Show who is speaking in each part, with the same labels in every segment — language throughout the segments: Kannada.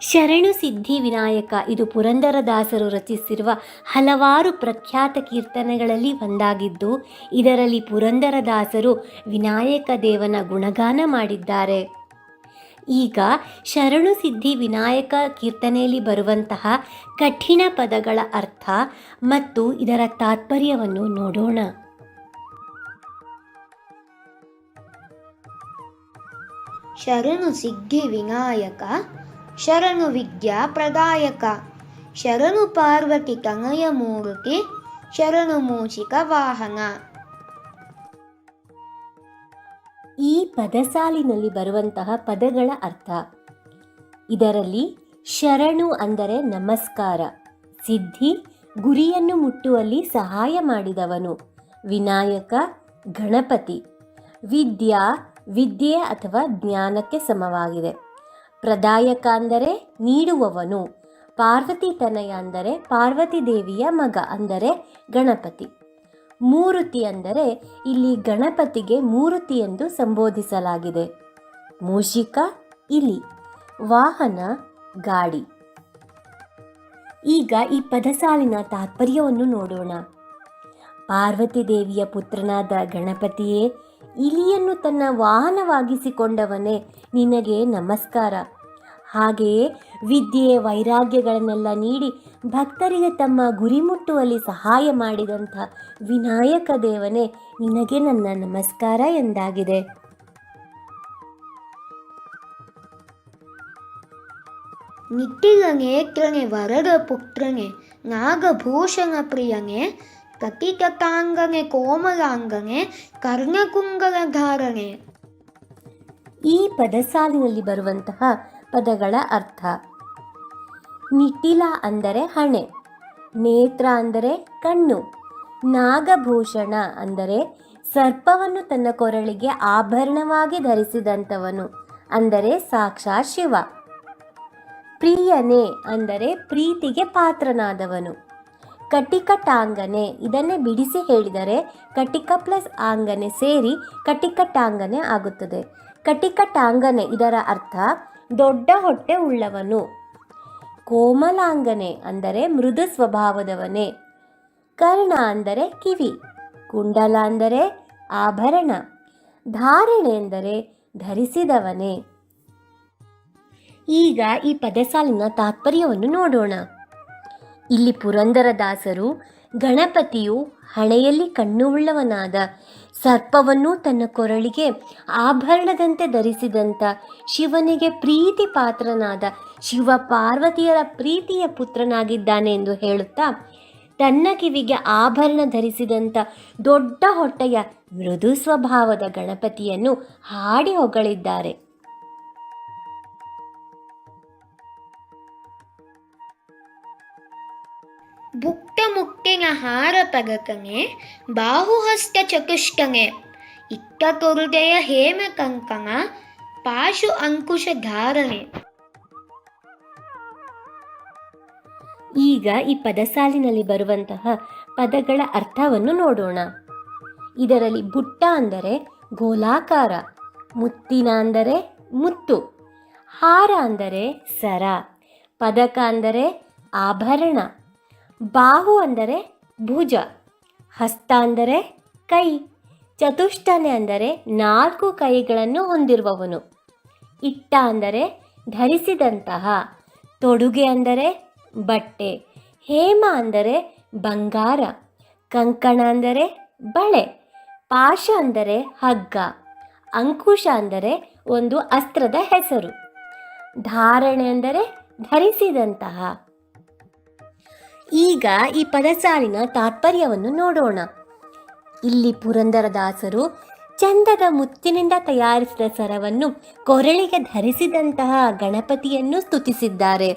Speaker 1: ಶರಣು ಸಿದ್ಧಿ ವಿನಾಯಕ. ಇದು ಪುರಂದರದಾಸರು ರಚಿಸಿರುವ ಹಲವಾರು ಪ್ರಖ್ಯಾತ ಕೀರ್ತನೆಗಳಲ್ಲಿ ಒಂದಾಗಿದ್ದು, ಇದರಲ್ಲಿ ಪುರಂದರದಾಸರು ವಿನಾಯಕ ದೇವನ ಗುಣಗಾನ ಮಾಡಿದ್ದಾರೆ. ಈಗ ಶರಣು ಸಿದ್ಧಿ ವಿನಾಯಕ ಕೀರ್ತನೆಯಲ್ಲಿ ಬರುವಂತಹ ಕಠಿಣ ಪದಗಳ ಅರ್ಥ ಮತ್ತು ಇದರ ತಾತ್ಪರ್ಯವನ್ನು ನೋಡೋಣ.
Speaker 2: ಶರಣು ಸಿದ್ಧಿ ವಿನಾಯಕ ಶರಣು ವಿದ್ಯಾ ಪ್ರದಾಯಕ. ಶರಣು ಪಾರ್ವತಿ ತನಯ ಮೂರುತಿ ಶರಣು ಮೂಷಿಕ ವಾಹನ.
Speaker 1: ಈ ಪದಸಾಲಿನಲ್ಲಿ ಬರುವಂತಹ ಪದಗಳ ಅರ್ಥ. ಇದರಲ್ಲಿ ಶರಣು ಅಂದರೆ ನಮಸ್ಕಾರ, ಸಿದ್ಧಿ, ಗುರಿಯನ್ನು ಮುಟ್ಟುವಲ್ಲಿ ಸಹಾಯ ಮಾಡಿದವನು, ವಿನಾಯಕ, ಗಣಪತಿ. ವಿದ್ಯಾ, ವಿದ್ಯೆ ಅಥವಾ ಜ್ಞಾನಕ್ಕೆ ಸಮವಾಗಿದೆ. ಪ್ರದಾಯಕ ಅಂದರೆ ನೀಡುವವನು. ಪಾರ್ವತಿ ತನಯ ಅಂದರೆ ಪಾರ್ವತಿ ದೇವಿಯ ಮಗ ಅಂದರೆ ಗಣಪತಿ. ಮೂರುತಿ ಅಂದರೆ ಇಲ್ಲಿ ಗಣಪತಿಗೆ ಮೂರುತಿ ಎಂದು ಸಂಬೋಧಿಸಲಾಗಿದೆ. ಮೂಷಿಕ, ಇಲಿ. ವಾಹನ, ಗಾಡಿ. ಈಗ ಈ ಪದಸಾಲಿನ ತಾತ್ಪರ್ಯವನ್ನು ನೋಡೋಣ. ಪಾರ್ವತಿ ದೇವಿಯ ಪುತ್ರನಾದ ಗಣಪತಿಯೇ, ಇಲಿಯನ್ನು ತನ್ನ ವಾಹನವಾಗಿಸಿಕೊಂಡವನೇ ನಿನಗೆ ನಮಸ್ಕಾರ. ಹಾಗೆಯೇ ವಿದ್ಯೆ ವೈರಾಗ್ಯಗಳನ್ನೆಲ್ಲ ನೀಡಿ ಭಕ್ತರಿಗೆ ತಮ್ಮ ಗುರಿ ಮುಟ್ಟುವಲ್ಲಿ ಸಹಾಯ ಮಾಡಿದಂಥ ವಿನಾಯಕ ದೇವನೇ ನಿನಗೆ ನನ್ನ ನಮಸ್ಕಾರ ಎಂದಾಗಿದೆ.
Speaker 2: ನಿಟ್ಟಿಗನೇ ವರದ ಪುತ್ರನೆ ನಾಗಭೂಷಣ ಪ್ರಿಯನೆ ಕಟಿಕಟಾಂಗನೆ ಕೋಮಲಾಂಗನೆ ಕರ್ಣಕುಂಗಲ ಧಾರಣೆ
Speaker 1: ಈ ಪದಸಾಲಿನಲ್ಲಿ ಬರುವಂತಹ ಪದಗಳ ಅರ್ಥ. ನಿಟಿಲ ಅಂದರೆ ಹಣೆ, ನೇತ್ರ ಅಂದರೆ ಕಣ್ಣು, ನಾಗಭೂಷಣ ಅಂದರೆ ಸರ್ಪವನ್ನು ತನ್ನ ಕೊರಳಿಗೆ ಆಭರಣವಾಗಿ ಧರಿಸಿದಂಥವನು, ಅಂದರೆ ಸಾಕ್ಷಾತ್ ಶಿವ. ಪ್ರಿಯನೇ ಅಂದರೆ ಪ್ರೀತಿಗೆ ಪಾತ್ರನಾದವನು. ಕಟಿಕಟಾಂಗನೆ. ಇದನ್ನೇ ಬಿಡಿಸಿ ಹೇಳಿದರೆ ಕಟಿಕ ಪ್ಲಸ್ ಆಂಗನೆ ಸೇರಿ ಕಟಿಕಟಾಂಗನೆ ಆಗುತ್ತದೆ. ಕಟಿಕಟಾಂಗನೆ ಇದರ ಅರ್ಥ ದೊಡ್ಡ ಹೊಟ್ಟೆ ಉಳ್ಳವನು. ಕೋಮಲಾಂಗನೆ ಅಂದರೆ ಮೃದು ಸ್ವಭಾವದವನೇ. ಕರ್ಣ ಅಂದರೆ ಕಿವಿ. ಕುಂಡಲ ಅಂದರೆ ಆಭರಣ. ಧಾರಣೆ ಎಂದರೆ ಧರಿಸಿದವನೇ. ಈಗ ಈ ಪದಸಾಲಿನ ತಾತ್ಪರ್ಯವನ್ನು ನೋಡೋಣ. ಇಲ್ಲಿ ಪುರಂದರದಾಸರು ಗಣಪತಿಯು ಹಣೆಯಲ್ಲಿ ಕಣ್ಣುಳ್ಳವನಾದ ಸರ್ಪವನ್ನು ತನ್ನ ಕೊರಳಿಗೆ ಆಭರಣದಂತೆ ಧರಿಸಿದಂಥ ಶಿವನಿಗೆ ಪ್ರೀತಿ ಪಾತ್ರನಾದ ಶಿವ ಪಾರ್ವತಿಯರ ಪ್ರೀತಿಯ ಪುತ್ರನಾಗಿದ್ದಾನೆ ಎಂದು ಹೇಳುತ್ತಾ, ತನ್ನ ಕಿವಿಗೆ ಆಭರಣ ಧರಿಸಿದಂಥ ದೊಡ್ಡ ಹೊಟ್ಟೆಯ ಮೃದು ಸ್ವಭಾವದ ಗಣಪತಿಯನ್ನು ಹಾಡಿ ಹೊಗಳಿದ್ದಾರೆ.
Speaker 2: ಚತುಷ್ಟನೆ ಇಟ್ಟ ತೊರುದೆಯ ಹೇಮ ಕಂಕಣ ಪಾಶು ಅಂಕುಶ ಧಾರಣೆ.
Speaker 1: ಈಗ ಈ ಪದಸಾಲಿನಲ್ಲಿ ಬರುವಂತಹ ಪದಗಳ ಅರ್ಥವನ್ನು ನೋಡೋಣ. ಇದರಲ್ಲಿ ಬುಟ್ಟ ಅಂದರೆ ಗೋಲಾಕಾರ, ಮುತ್ತಿನ ಅಂದರೆ ಮುತ್ತು, ಹಾರ ಅಂದರೆ ಸರ, ಪದಕ ಅಂದರೆ ಆಭರಣ. ಬಾಹು ಅಂದರೆ ಭುಜ, ಹಸ್ತ ಅಂದರೆ ಕೈ, ಚತುಷ್ಟನೆ ಅಂದರೆ ನಾಲ್ಕು ಕೈಗಳನ್ನು ಹೊಂದಿರುವವನು. ಇಟ್ಟ ಅಂದರೆ ಧರಿಸಿದಂತಹ, ತೊಡುಗೆ ಅಂದರೆ ಬಟ್ಟೆ, ಹೇಮ ಅಂದರೆ ಬಂಗಾರ, ಕಂಕಣ ಅಂದರೆ ಬಳೆ, ಪಾಶ ಅಂದರೆ ಹಗ್ಗ, ಅಂಕುಶ ಅಂದರೆ ಒಂದು ಅಸ್ತ್ರದ ಹೆಸರು. ಧಾರಣೆ ಅಂದರೆ ಧರಿಸಿದಂತಹ. ಈಗ ಈ ಪದಸಾಲಿನ ತಾತ್ಪರ್ಯವನ್ನು ನೋಡೋಣ. ಇಲ್ಲಿ ಪುರಂದರದಾಸರು ಚಂದದ ಮುತ್ತಿನಿಂದ ತಯಾರಿಸಿದ ಸರವನ್ನು ಕೊರಳಿಗೆ ಧರಿಸಿದಂತಹ ಗಣಪತಿಯನ್ನು ಸ್ತುತಿಸಿದ್ದಾರೆ.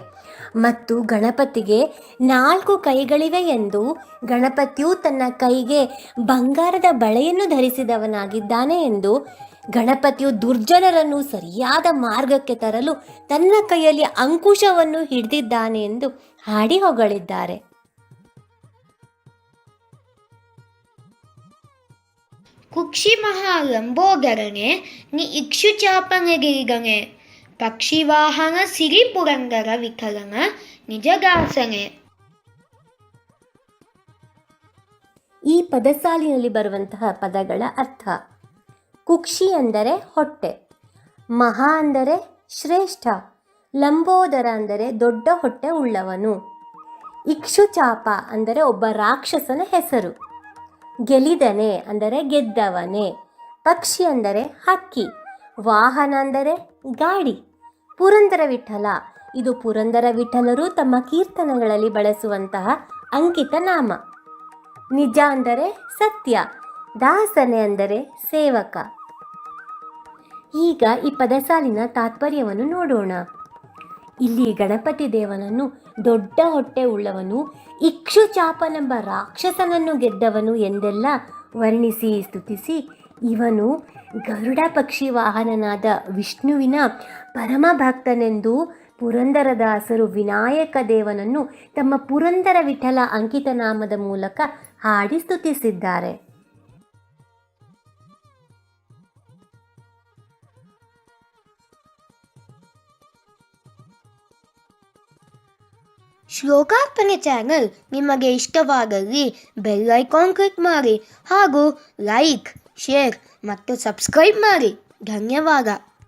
Speaker 1: ಮತ್ತು ಗಣಪತಿಗೆ ನಾಲ್ಕು ಕೈಗಳಿವೆ ಎಂದು ಗಣಪತಿಯು ತನ್ನ ಕೈಗೆ ಬಂಗಾರದ ಬಳೆಯನ್ನು ಧರಿಸಿದವನಾಗಿದ್ದಾನೆ ಎಂದು ಗಣಪತಿಯು ದುರ್ಜನರನ್ನು ಸರಿಯಾದ ಮಾರ್ಗಕ್ಕೆ ತರಲು ತನ್ನ ಕೈಯಲ್ಲಿ ಅಂಕುಶವನ್ನು ಹಿಡಿದಿದ್ದಾನೆ ಎಂದು ಹಾಡಿ ಹೊಗಳಿದ್ದಾರೆ.
Speaker 2: ಕುಕ್ಷಿ ಮಹಾ ಲಂಬೋದರನೆ ನಿ ಇಕ್ಷು ಪಕ್ಷಿ ಪಕ್ಷಿವಾಹನ ಸಿರಿ ವಿಕಲನ ನಿಜಗಾಸನೆ.
Speaker 1: ಈ ಪದಸಾಲಿನಲ್ಲಿ ಬರುವಂತಹ ಪದಗಳ ಅರ್ಥ ಕುಕ್ಷಿ ಅಂದರೆ ಹೊಟ್ಟೆ, ಮಹಾ ಅಂದರೆ ಶ್ರೇಷ್ಠ, ಲಂಬೋದರ ಅಂದರೆ ದೊಡ್ಡ ಹೊಟ್ಟೆ ಉಳ್ಳವನು, ಇಕ್ಷುಚಾಪ ಅಂದರೆ ಒಬ್ಬ ರಾಕ್ಷಸನ ಹೆಸರು, ಗೆಲಿದನೆ ಅಂದರೆ ಗೆದ್ದವನೇ, ಪಕ್ಷಿ ಅಂದರೆ ಹಕ್ಕಿ, ವಾಹನ ಅಂದರೆ ಗಾಡಿ, ಪುರಂದರ ವಿಠಲ, ಇದು ಪುರಂದರ ವಿಠಲರು ತಮ್ಮ ಕೀರ್ತನಗಳಲ್ಲಿ ಬಳಸುವಂತಹ ಅಂಕಿತ ನಾಮ, ನಿಜ ಅಂದರೆ ಸತ್ಯ, ದಾಸನೆ ಅಂದರೆ ಸೇವಕ. ಈಗ ಈ ಪದಸಾಲಿನ ತಾತ್ಪರ್ಯವನ್ನು ನೋಡೋಣ. ಇಲ್ಲಿ ಗಣಪತಿ ದೇವನನ್ನು, ದೊಡ್ಡ ಹೊಟ್ಟೆ ಉಳ್ಳವನು ಇಕ್ಷುಚಾಪನೆಂಬ ರಾಕ್ಷಸನನ್ನು ಗೆದ್ದವನು ಎಂದೆಲ್ಲ ವರ್ಣಿಸಿ ಸ್ತುತಿಸಿ, ಇವನು ಗರುಡ ಪಕ್ಷಿ ವಾಹನನಾದ ವಿಷ್ಣುವಿನ ಪರಮ ಭಕ್ತನೆಂದು ಪುರಂದರದಾಸರು ವಿನಾಯಕ ದೇವನನ್ನು ತಮ್ಮ ಪುರಂದರ ವಿಠಲ ಅಂಕಿತನಾಮದ ಮೂಲಕ ಹಾಡಿ ಸ್ತುತಿಸಿದ್ದಾರೆ.
Speaker 2: ಶ್ಲೋಕಾರ್ಪಣೆ ಚಾನಲ್ ನಿಮಗೆ ಇಷ್ಟವಾದಲ್ಲಿ ಬೆಲ್ ಐಕಾನ್ ಕ್ಲಿಕ್ ಮಾಡಿ ಹಾಗೂ ಲೈಕ್, ಶೇರ್ ಮತ್ತು ಸಬ್ಸ್ಕ್ರೈಬ್ ಮಾಡಿ. ಧನ್ಯವಾದ.